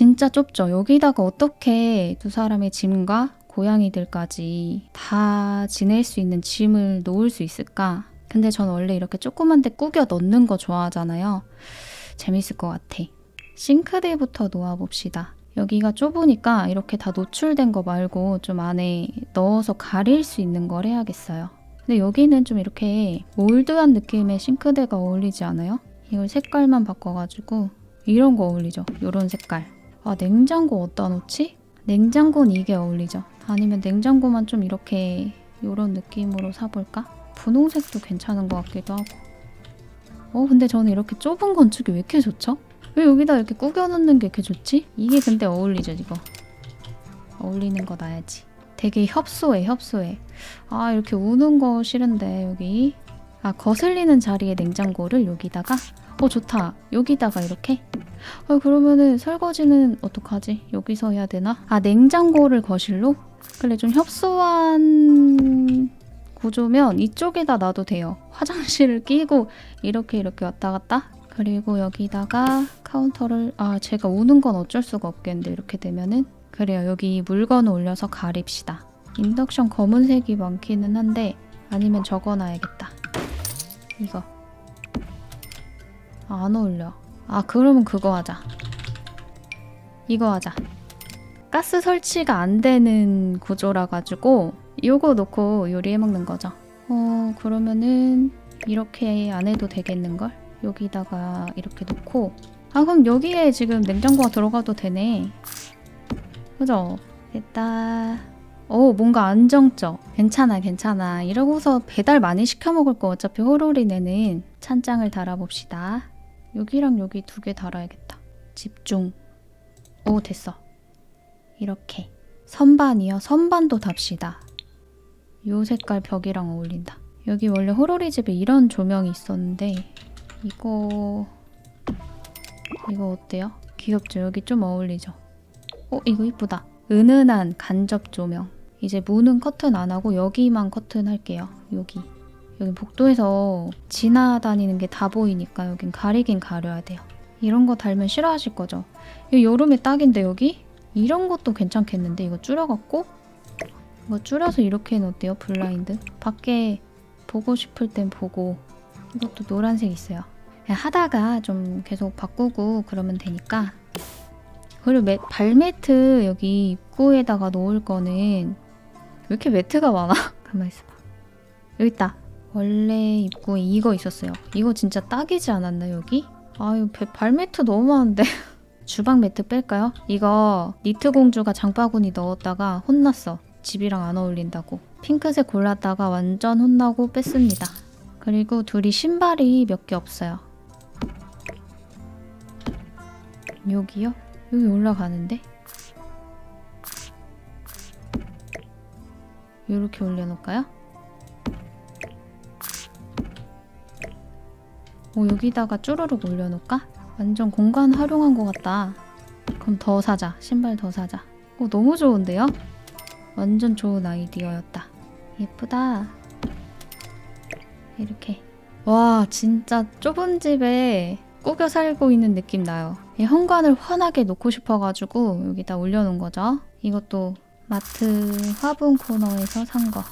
진짜 좁죠. 여기다가 어떻게 두 사람의 짐과 고양이들까지 다 지낼 수 있는 짐을 놓을 수 있을까? 근데 전 원래 이렇게 조그만 데 꾸겨 넣는 거 좋아하잖아요. 재밌을 것 같아. 싱크대부터 놓아봅시다. 여기가 좁으니까 이렇게 다 노출된 거 말고 좀 안에 넣어서 가릴 수 있는 걸 해야겠어요. 근데 여기는 좀 이렇게 올드한 느낌의 싱크대가 어울리지 않아요? 이걸 색깔만 바꿔가지고 이런 거 어울리죠? 이런 색깔. 아 냉장고 어디다 놓지? 냉장고는 이게 어울리죠? 아니면 냉장고만 좀 이렇게 이런 느낌으로 사볼까? 분홍색도 괜찮은 것 같기도 하고. 어 근데 저는 이렇게 좁은 건축이 왜 이렇게 좋죠? 왜 여기다 이렇게 꾸겨 놓는 게 이렇게 좋지? 이게 근데 어울리죠 이거. 어울리는 거 놔야지. 되게 협소해 협소해. 아 이렇게 우는 거 싫은데 여기. 아 거슬리는 자리에 냉장고를 여기다가 어 좋다. 여기다가 이렇게. 어 그러면은 설거지는 어떡하지? 여기서 해야 되나? 아 냉장고를 거실로? 그래 좀 협소한 구조면 이쪽에다 놔도 돼요. 화장실을 끼고 이렇게 이렇게 왔다 갔다. 그리고 여기다가 카운터를 아 제가 우는 건 어쩔 수가 없겠는데 이렇게 되면은 그래요. 여기 물건을 올려서 가립시다. 인덕션 검은색이 많기는 한데 아니면 적어놔야겠다. 이거 아, 안 어울려. 아 그러면 그거 하자. 이거 하자. 가스 설치가 안 되는 구조라 가지고 요거 놓고 요리해 먹는 거죠. 어 그러면은 이렇게 안 해도 되겠는걸? 여기다가 이렇게 놓고 아 그럼 여기에 지금 냉장고가 들어가도 되네. 그죠? 됐다. 오 뭔가 안정적. 괜찮아 괜찮아. 이러고서 배달 많이 시켜 먹을 거 어차피 호로리네는 찬장을 달아봅시다. 여기랑 여기 두 개 달아야겠다. 집중. 오 됐어. 이렇게 선반이요. 선반도 답시다. 요 색깔 벽이랑 어울린다. 여기 원래 호로리 집에 이런 조명이 있었는데 이거 이거 어때요? 귀엽죠? 여기 좀 어울리죠? 어 이거 이쁘다. 은은한 간접 조명. 이제 문은 커튼 안 하고 여기만 커튼 할게요. 여기. 여기 복도에서 지나다니는 게 다 보이니까 여긴 가리긴 가려야 돼요. 이런 거 달면 싫어하실 거죠? 이 여름에 딱인데 여기? 이런 것도 괜찮겠는데 이거 줄여갖고 이거 줄여서 이렇게 해놓 어때요? 블라인드. 밖에 보고 싶을 땐 보고 이것도 노란색 있어요. 하다가 좀 계속 바꾸고 그러면 되니까 그리고 매, 발매트 여기 입구에다가 놓을 거는 왜 이렇게 매트가 많아? 가만 있어 봐. 여기 있다. 원래 입구에 이거 있었어요. 이거 진짜 딱이지 않았나 여기? 아유 배- 발매트 너무 많은데. 주방 매트 뺄까요? 이거 니트 공주가 장바구니 넣었다가 혼났어. 집이랑 안 어울린다고. 핑크색 골랐다가 완전 혼나고 뺐습니다. 그리고 둘이 신발이 몇 개 없어요. 여기요? 여기 올라가는데? 이렇게 올려놓을까요? 오 여기다가 쭈루룩 올려놓을까? 완전 공간 활용한 것 같다. 그럼 더 사자. 신발 더 사자. 오 너무 좋은데요? 완전 좋은 아이디어였다. 예쁘다. 이렇게. 와 진짜 좁은 집에 꾸겨 살고 있는 느낌 나요. 이 현관을 환하게 놓고 싶어가지고 여기다 올려놓은 거죠. 이것도 마트 화분 코너에서 산 거.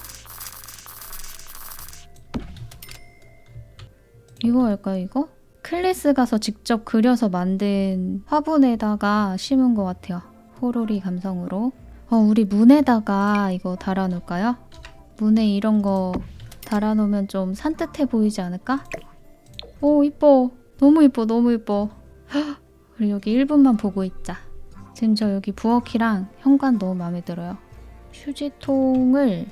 이거 할까요, 이거? 클래스 가서 직접 그려서 만든 화분에다가 심은 것 같아요. 호로리 감성으로. 어, 우리 문에다가 이거 달아놓을까요? 문에 이런 거 달아놓으면 좀 산뜻해 보이지 않을까? 오, 이뻐. 너무 이뻐, 너무 이뻐. 헉, 우리 여기 1분만 보고 있자. 지금 저 여기 부엌이랑 현관 너무 마음에 들어요. 휴지통을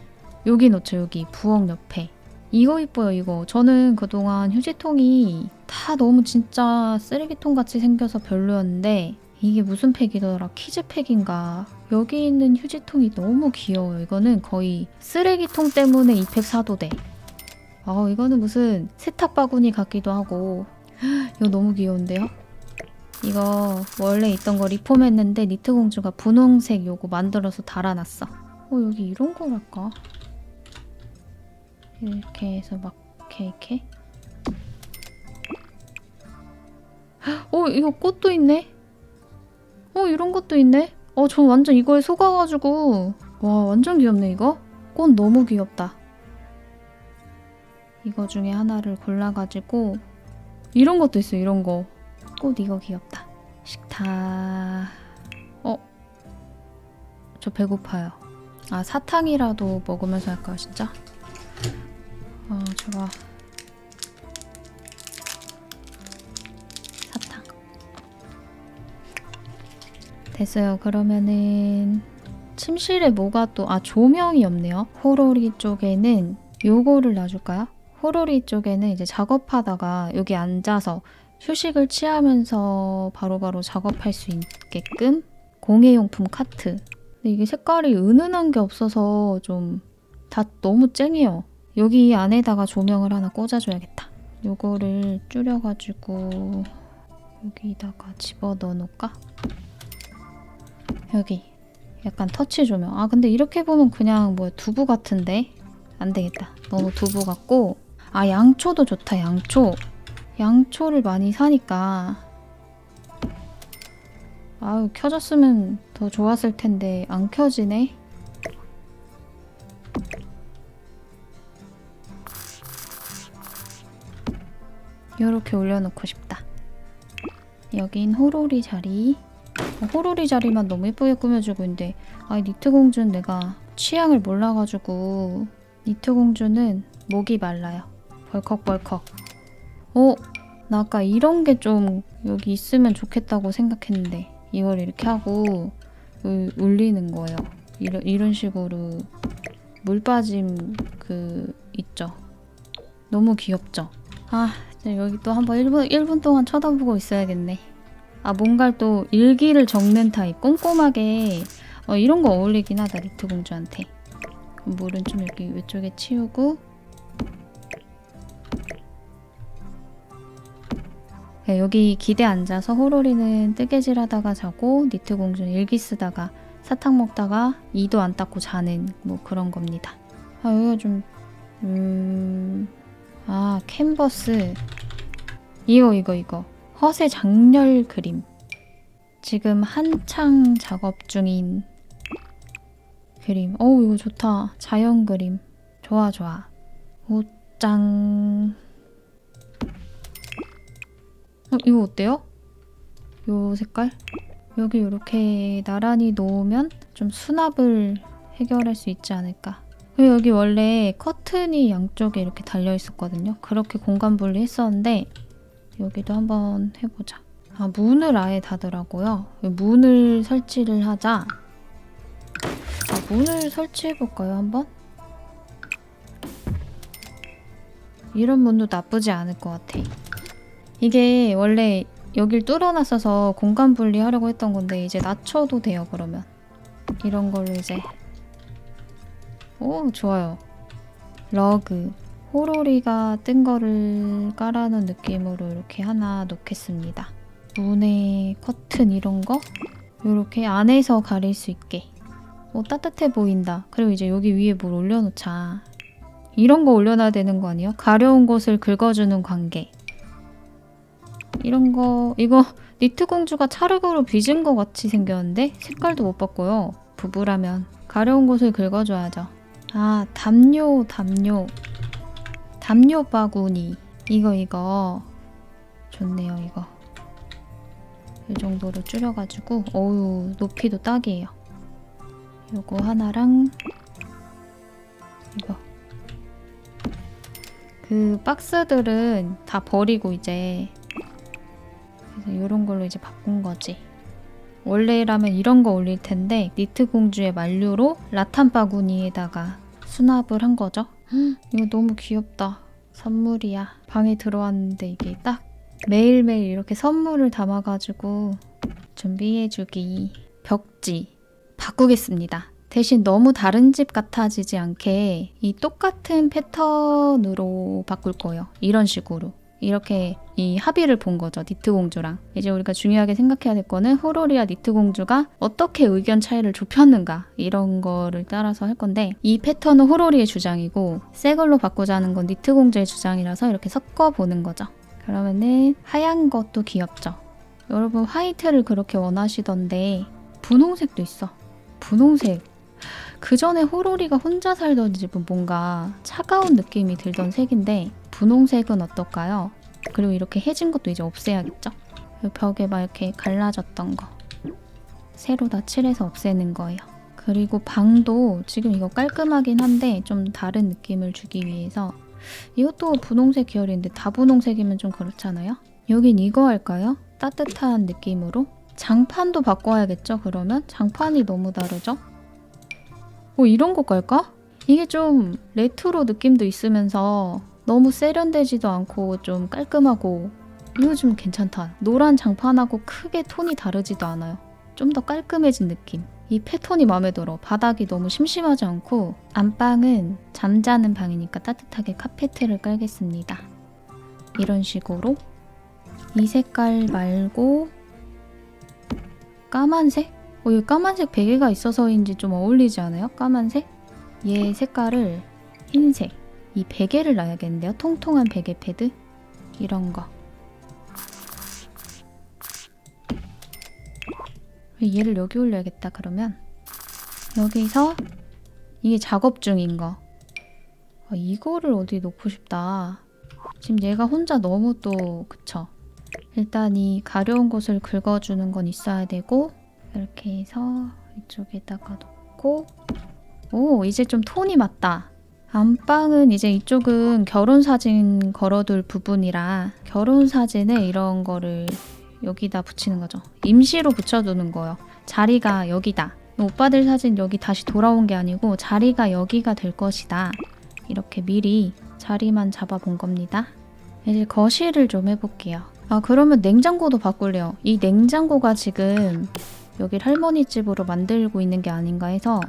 여기 놓죠, 여기. 부엌 옆에. 이거 이뻐요, 이거. 저는 그동안 휴지통이 다 너무 진짜 쓰레기통 같이 생겨서 별로였는데 이게 무슨 팩이더라? 키즈팩인가? 여기 있는 휴지통이 너무 귀여워요. 이거는 거의 쓰레기통 때문에 이 팩 사도 돼. 아, 이거는 무슨 세탁 바구니 같기도 하고. 이거 너무 귀여운데요? 이거 원래 있던 거 리폼했는데 니트 공주가 분홍색 요거 만들어서 달아놨어. 어, 여기 이런 거랄까? 이렇게 해서 막 이렇게 이렇게. 어, 이거 꽃도 있네. 어, 오 이런 것도 있네. 어, 저 완전 이거에 속아가지고 와 완전 귀엽네 이거. 꽃 너무 귀엽다. 이거 중에 하나를 골라가지고 이런 것도 있어 이런 거. 꽃 이거 귀엽다. 식탁. 어? 저 배고파요. 아 사탕이라도 먹으면서 할까요 진짜? 어 좋아. 사탕. 됐어요. 그러면은 침실에 뭐가 또 아 조명이 없네요. 호로리 쪽에는 요거를 놔줄까요? 호로리 쪽에는 이제 작업하다가 여기 앉아서 휴식을 취하면서 바로바로 작업할 수 있게끔 공예용품 카트. 근데 이게 색깔이 은은한 게 없어서 좀 다 너무 쨍해요. 여기 안에다가 조명을 하나 꽂아줘야겠다. 요거를 줄여가지고 여기다가 집어 넣어 놓을까? 여기 약간 터치 조명. 아 근데 이렇게 보면 그냥 뭐 두부 같은데 안 되겠다. 너무 두부 같고 아 양초도 좋다. 양초. 양초를 많이 사니까 아유 켜졌으면 더 좋았을 텐데 안 켜지네. 이렇게 올려놓고 싶다. 여긴 호로리 자리. 어, 호로리 자리만 너무 예쁘게 꾸며주고 있는데 아 니트 공주는 내가 취향을 몰라가지고 니트 공주는 목이 말라요. 벌컥벌컥. 어? 나 아까 이런 게 좀 여기 있으면 좋겠다고 생각했는데 이걸 이렇게 하고 올리는 거예요. 이런 이런 식으로 물 빠짐 그 있죠. 너무 귀엽죠. 아 여기 또 한번 1분 1분 동안 쳐다보고 있어야겠네. 아 뭔가를 또 일기를 적는 타입 꼼꼼하게. 어, 이런 거 어울리긴 하다 리트 공주한테. 물은 좀 여기 위쪽에 치우고. 네, 여기 기대 앉아서 호로리는 뜨개질 하다가 자고 니트 공주는 일기 쓰다가 사탕 먹다가 이도 안 닦고 자는 뭐 그런 겁니다. 아 여기가 좀 음... 아 캔버스 이거 이거 이거 허세 장렬 그림. 지금 한창 작업 중인 그림. 어우, 이거 좋다. 자연 그림. 좋아, 좋아. 옷장. 어, 이거 어때요? 요 색깔? 여기 이렇게 나란히 놓으면 좀 수납을 해결할 수 있지 않을까. 그리고 여기 원래 커튼이 양쪽에 이렇게 달려 있었거든요. 그렇게 공간 분리 했었는데 여기도 한번 해보자. 아, 문을 아예 닫으라고요? 문을 설치를 하자. 아, 문을 설치해볼까요, 한번? 이런 문도 나쁘지 않을 것 같아. 이게 원래 여길 뚫어놨어서 공간 분리하려고 했던 건데 이제 낮춰도 돼요, 그러면. 이런 걸로 이제. 오, 좋아요. 러그. 호로리가 뜬 거를 깔아놓은 느낌으로 이렇게 하나 놓겠습니다. 문에 커튼 이런 거 이렇게 안에서 가릴 수 있게 오 따뜻해 보인다. 그리고 이제 여기 위에 뭘 올려놓자. 이런 거 올려놔야 되는 거 아니에요? 가려운 곳을 긁어주는 관계. 이런 거 이거 니트 공주가 차르그로 빚은 것 같이 생겼는데 색깔도 못 바꿔요. 부부라면 가려운 곳을 긁어줘야죠. 아 담요 담요 담요 바구니. 이거 이거. 좋네요 이거. 이 정도로 줄여가지고 어우 높이도 딱이에요. 요거 하나랑 이거. 그 박스들은 다 버리고 이제 그래서 이런 걸로 이제 바꾼 거지. 원래라면 이런 거 올릴 텐데 니트 공주의 만류로 라탄 바구니에다가 수납을 한 거죠 이거 너무 귀엽다. 선물이야. 방에 들어왔는데 이게 딱 매일매일 이렇게 선물을 담아가지고 준비해주기. 벽지. 바꾸겠습니다. 대신 너무 다른 집 같아지지 않게 이 똑같은 패턴으로 바꿀 거예요. 이런 식으로. 이렇게 이 합의를 본 거죠. 니트 공주랑. 이제 우리가 중요하게 생각해야 될 거는 호로리아 니트 공주가 어떻게 의견 차이를 좁혔는가 이런 거를 따라서 할 건데 이 패턴은 호로리의 주장이고 새 걸로 바꾸자는 건 니트 공주의 주장이라서 이렇게 섞어 보는 거죠. 그러면은 하얀 것도 귀엽죠. 여러분 화이트를 그렇게 원하시던데 분홍색도 있어. 분홍색. 그 전에 호로리가 혼자 살던 집은 뭔가 차가운 느낌이 들던 색인데 분홍색은 어떨까요? 그리고 이렇게 해진 것도 이제 없애야겠죠? 이 벽에 막 이렇게 갈라졌던 거 새로 다 칠해서 없애는 거예요. 그리고 방도 지금 이거 깔끔하긴 한데 좀 다른 느낌을 주기 위해서 이것도 분홍색 계열인데 다 분홍색이면 좀 그렇잖아요? 여긴 이거 할까요? 따뜻한 느낌으로? 장판도 바꿔야겠죠, 그러면? 장판이 너무 다르죠? 뭐 이런 거 깔까? 이게 좀 레트로 느낌도 있으면서 너무 세련되지도 않고 좀 깔끔하고 이거 좀 괜찮다. 노란 장판하고 크게 톤이 다르지도 않아요. 좀 더 깔끔해진 느낌. 이 패턴이 마음에 들어. 바닥이 너무 심심하지 않고 안방은 잠자는 방이니까 따뜻하게 카페트를 깔겠습니다. 이런 식으로 이 색깔 말고 까만색? 어, 이 까만색 베개가 있어서인지 좀 어울리지 않아요? 까만색? 얘 색깔을 흰색. 이 베개를 놔야겠는데요? 통통한 베개 패드? 이런 거. 얘를 여기 올려야겠다, 그러면. 여기서 이게 작업 중인 거. 아, 이거를 어디 놓고 싶다. 지금 얘가 혼자 너무 또, 그쵸? 일단 이 가려운 곳을 긁어주는 건 있어야 되고, 이렇게 해서 이쪽에다가 놓고, 오, 이제 좀 톤이 맞다. 안방은 이제 이쪽은 결혼 사진 걸어둘 부분이라 결혼 사진에 이런 거를 여기다 붙이는 거죠. 임시로 붙여두는 거예요. 자리가 여기다. 오빠들 사진 여기 다시 돌아온 게 아니고 자리가 여기가 될 것이다. 이렇게 미리 자리만 잡아본 겁니다. 이제 거실을 좀 해볼게요. 아 그러면 냉장고도 바꿀래요. 이 냉장고가 지금 여기 할머니 집으로 만들고 있는 게 아닌가 해서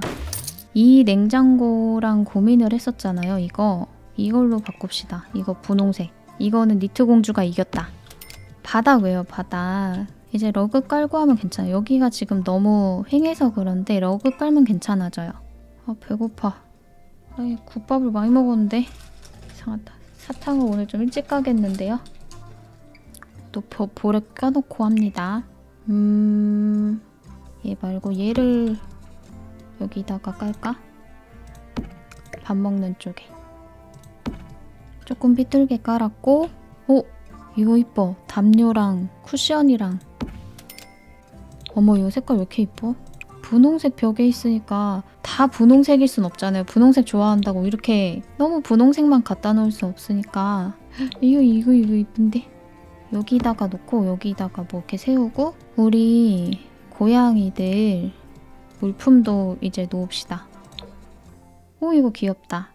이 냉장고랑 고민을 했었잖아요. 이거 이걸로 바꿉시다. 이거 분홍색. 이거는 니트 공주가 이겼다. 바닥 왜요? 바닥. 이제 러그 깔고 하면 괜찮아요. 여기가 지금 너무 휑해서 그런데 러그 깔면 괜찮아져요. 아 배고파. 아, 국밥을 많이 먹었는데 이상하다. 사탕을 오늘 좀 일찍 가겠는데요. 또 보, 볼에 껴놓고 합니다. 음... 얘 말고 얘를 여기다가 깔까? 밥 먹는 쪽에 조금 삐뚤게 깔았고 오! 이거 이뻐 담요랑 쿠션이랑 어머 이 색깔 왜 이렇게 이뻐? 분홍색 벽에 있으니까 다 분홍색일 순 없잖아요 분홍색 좋아한다고 이렇게 너무 분홍색만 갖다 놓을 수 없으니까 이거 이거 이거 이쁜데 여기다가 놓고 여기다가 뭐 이렇게 세우고 우리 고양이들 물품도 이제 놓읍시다. 오 이거 귀엽다.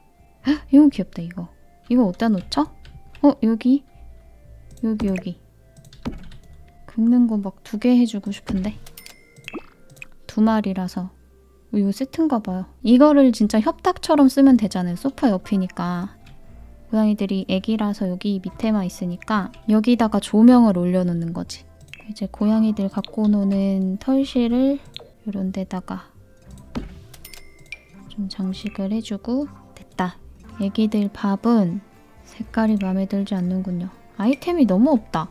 헉, 이거 귀엽다 이거. 이거 어디다 놓죠? 어 여기 여기 여기 긁는 거 막 두 개 해주고 싶은데 두 마리라서 어, 이거 세트인가 봐요. 이거를 진짜 협탁처럼 쓰면 되잖아요. 소파 옆이니까 고양이들이 애기라서 여기 밑에만 있으니까 여기다가 조명을 올려놓는 거지. 이제 고양이들 갖고 노는 털실을 이런 데다가 좀 장식을 해주고 됐다. 애기들 밥은 색깔이 마음에 들지 않는군요. 아이템이 너무 없다.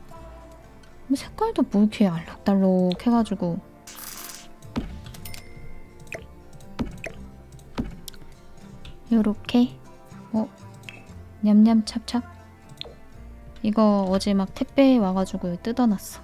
뭐 색깔도 뭐 이렇게 알록달록 해가지고 요렇게 어 냠냠찹찹 이거 어제 막 택배에 와가지고 뜯어놨어.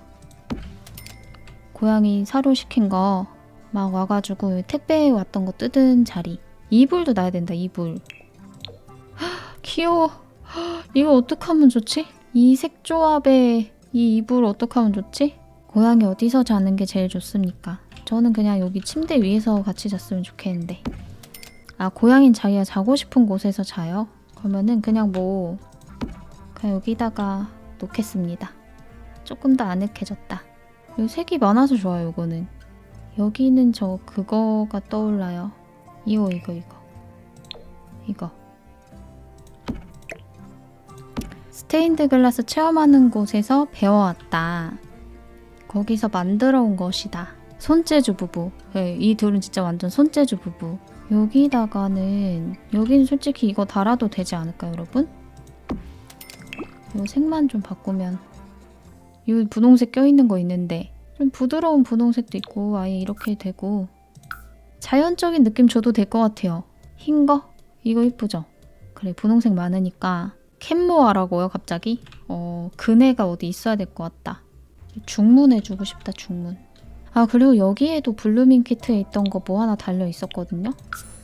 고양이 사료 시킨 거 막 와가지고 택배에 왔던 거 뜯은 자리. 이불도 놔야 된다, 이불. 헉, 귀여워. 헉, 이거 어떡하면 좋지? 이 색조합에 이 이불 어떡하면 좋지? 고양이 어디서 자는 게 제일 좋습니까? 저는 그냥 여기 침대 위에서 같이 잤으면 좋겠는데. 아, 고양이는 자기가 자고 싶은 곳에서 자요? 그러면은 그냥 뭐, 그냥 여기다가 놓겠습니다. 조금 더 아늑해졌다. 요 색이 많아서 좋아요, 이거는. 여기는 저 그거가 떠올라요. 이거, 이거, 이거. 이거. 스테인드 글라스 체험하는 곳에서 배워왔다. 거기서 만들어 온 것이다. 손재주 부부. 네, 이 둘은 진짜 완전 손재주 부부. 여기다가는 여기는 솔직히 이거 달아도 되지 않을까요, 여러분? 요 색만 좀 바꾸면 이 분홍색 껴있는 거 있는데 좀 부드러운 분홍색도 있고 아예 이렇게 되고 자연적인 느낌 줘도 될 것 같아요. 흰 거? 이거 이쁘죠? 그래 분홍색 많으니까 캔모아라고요 갑자기? 어 그네가 어디 있어야 될 것 같다. 중문 해주고 싶다 중문. 아 그리고 여기에도 블루밍 키트에 있던 거 뭐 하나 달려 있었거든요.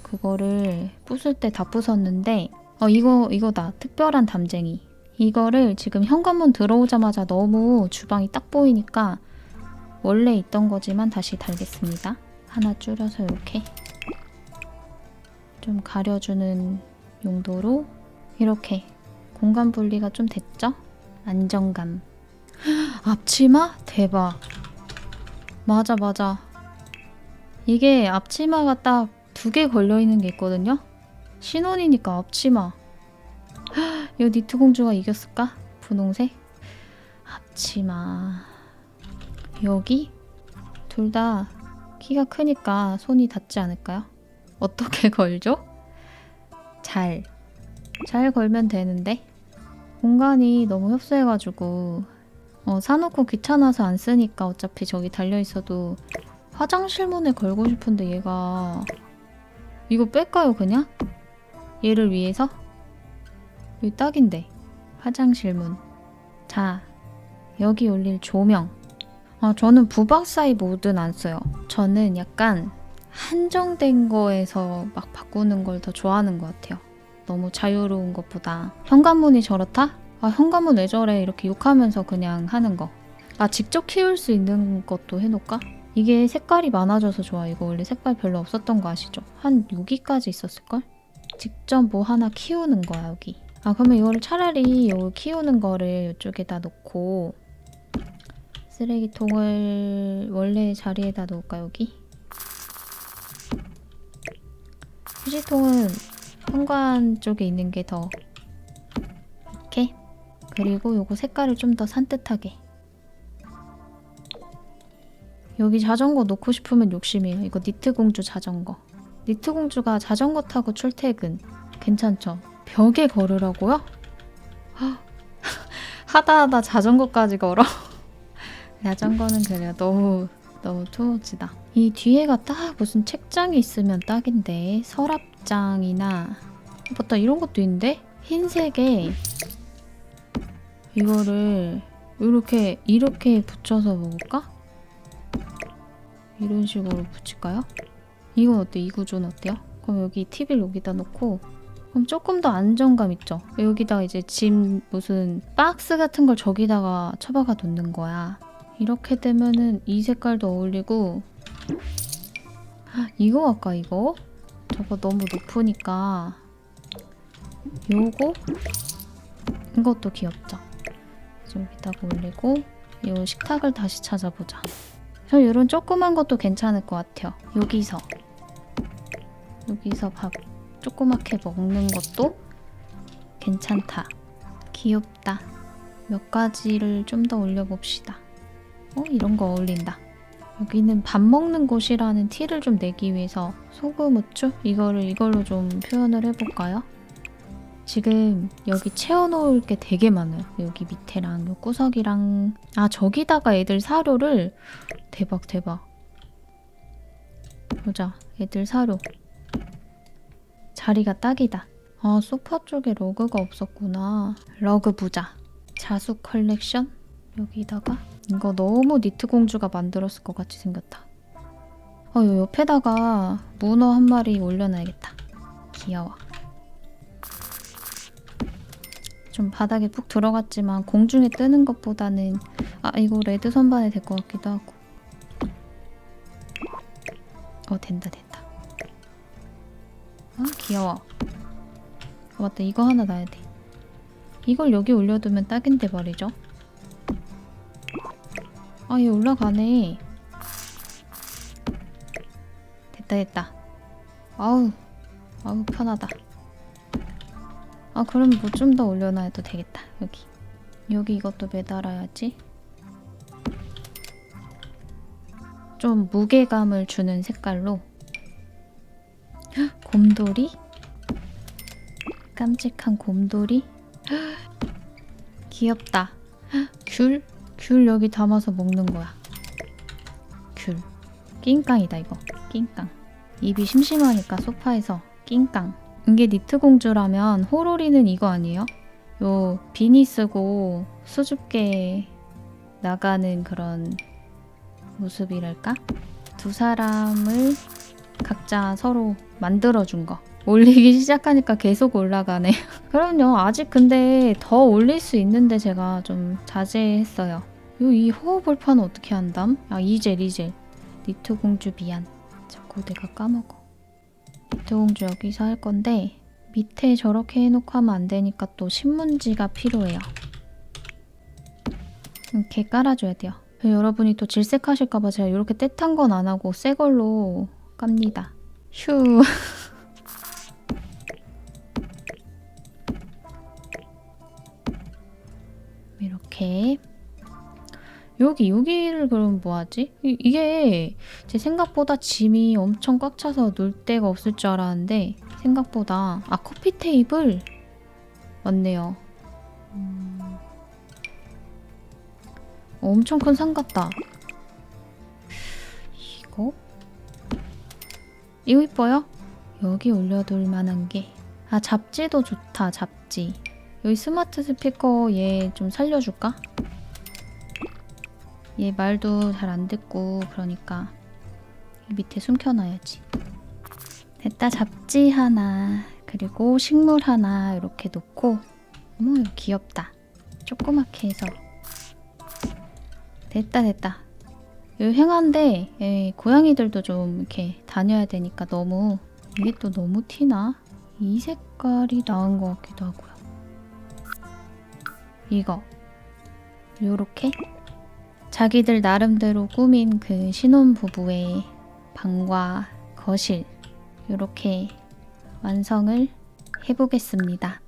그거를 부술 때 다 부쉈는데 어 이거 이거다 특별한 담쟁이. 이거를 지금 현관문 들어오자마자 너무 주방이 딱 보이니까 원래 있던 거지만 다시 달겠습니다. 하나 줄여서 이렇게 좀 가려주는 용도로 이렇게 공간 분리가 좀 됐죠? 안정감. 앞치마? 대박. 맞아, 맞아. 이게 앞치마가 딱 두 개 걸려있는 게 있거든요? 신혼이니까 앞치마. 이 니트 공주가 이겼을까? 분홍색? 앞치마. 여기? 둘 다 키가 크니까 손이 닿지 않을까요? 어떻게 걸죠? 잘. 잘 걸면 되는데. 공간이 너무 협소해가지고 어, 사놓고 귀찮아서 안 쓰니까 어차피 저기 달려있어도 화장실 문에 걸고 싶은데 얘가 이거 뺄까요 그냥? 얘를 위해서? 여기 딱인데 화장실 문. 자 여기 올릴 조명. 아 저는 부박사이 모드는 안 써요. 저는 약간 한정된 거에서 막 바꾸는 걸 더 좋아하는 것 같아요. 너무 자유로운 것보다 현관문이 저렇다? 아 현관문 왜 저래 이렇게 욕하면서 그냥 하는 거. 아 직접 키울 수 있는 것도 해놓을까? 이게 색깔이 많아져서 좋아. 이거 원래 색깔 별로 없었던 거 아시죠? 한 여기까지 있었을걸? 직접 뭐 하나 키우는 거야 여기. 아 그러면 이거를 차라리 요 키우는 거를 이쪽에다 놓고 쓰레기통을 원래 자리에다 놓을까 여기? 휴지통은 현관 쪽에 있는 게 더 이렇게. 그리고 요거 색깔을 좀 더 산뜻하게. 여기 자전거 놓고 싶으면 욕심이에요. 이거 니트 공주 자전거. 니트 공주가 자전거 타고 출퇴근. 괜찮죠? 벽에 걸으라고요? 헉, 하다 하다 자전거까지 걸어 자전거는 그래요 너무 너무 투우지다 이 뒤에가 딱 무슨 책장이 있으면 딱인데 서랍장이나 맞다 이런 것도 있는데 흰색에 이거를 이렇게 이렇게 붙여서 먹을까? 이런 식으로 붙일까요? 이건 어때? 이 구조는 어때요? 그럼 여기 TV를 여기다 놓고 그럼 조금 더 안정감 있죠? 여기다가 이제 짐 무슨 박스 같은 걸 저기다가 처박아 놓는 거야 이렇게 되면은 이 색깔도 어울리고. 아, 이거 할까 이거? 저거 너무 높으니까. 요거? 이것도 귀엽죠? 여기다가 올리고 요 식탁을 다시 찾아보자. 저 이런 조그만 것도 괜찮을 것 같아요. 여기서. 여기서 밥 조그맣게 먹는 것도 괜찮다. 귀엽다. 몇 가지를 좀 더 올려봅시다 어 이런 거 어울린다 여기는 밥 먹는 곳이라는 티를 좀 내기 위해서 소금 후추 이거를 이걸로 좀 표현을 해볼까요? 지금 여기 채워놓을 게 되게 많아요. 여기 밑에랑 요 구석이랑 아 저기다가 애들 사료를 대박 대박 보자 애들 사료 자리가 딱이다. 아 소파 쪽에 러그가 없었구나. 러그 부자 자수 컬렉션 여기다가 이거 너무 니트 공주가 만들었을 것 같이 생겼다. 어, 요 옆에다가 문어 한 마리 올려놔야겠다. 귀여워. 좀 바닥에 푹 들어갔지만 공중에 뜨는 것보다는 아 이거 레드 선반에 될 것 같기도 하고. 어 된다 된다. 아 귀여워. 아, 맞다 이거 하나 놔야 돼. 이걸 여기 올려두면 딱인데 말이죠. 아, 얘 올라가네. 됐다, 됐다. 아우, 아우, 편하다. 아, 그럼 뭐 좀 더 올려놔도 되겠다, 여기. 여기 이것도 매달아야지. 좀 무게감을 주는 색깔로. 헉, 곰돌이? 깜찍한 곰돌이? 헉, 귀엽다. 헉, 귤? 귤 여기 담아서 먹는 거야. 귤. 낑깡이다 이거. 낑깡. 입이 심심하니까 소파에서 낑깡. 이게 니트 공주라면 호로리는 이거 아니에요? 요 비니 쓰고 수줍게 나가는 그런 모습이랄까? 두 사람을 각자 서로 만들어준 거. 올리기 시작하니까 계속 올라가네. 그럼요. 아직 근데 더 올릴 수 있는데 제가 좀 자제했어요. 요 이 호흡볼판은 어떻게 한담? 아 이젤 이젤. 니트 공주 미안. 자꾸 내가 까먹어. 니트 공주 여기서 할 건데 밑에 저렇게 해놓고 하면 안 되니까 또 신문지가 필요해요. 이렇게 깔아줘야 돼요. 여러분이 또 질색하실까봐 제가 이렇게 떼탄 건 안 하고 새 걸로 깝니다. 휴. 이렇게 여기 여기를 그럼 뭐하지? 이- 이게 제 생각보다 짐이 엄청 꽉 차서 놀 데가 없을 줄 알았는데 생각보다 아 커피 테이블 맞네요. 음, 엄청 큰 상 같다. 이거 이거 이뻐요? 여기 올려둘 만한 게 아 잡지도 좋다 잡지. 여기 스마트 스피커 얘 좀 살려줄까? 얘 말도 잘 안 듣고 그러니까 이 밑에 숨겨놔야지. 됐다 잡지 하나 그리고 식물 하나 이렇게 놓고 어머 귀엽다. 조그맣게 해서 됐다 됐다. 여기 횡한데 예, 고양이들도 좀 이렇게 다녀야 되니까 너무 이게 또 너무 티나? 이 색깔이 나은 것 같기도 하고요. 이거 요렇게 자기들 나름대로 꾸민 그 신혼 부부의 방과 거실 요렇게 완성을 해보겠습니다.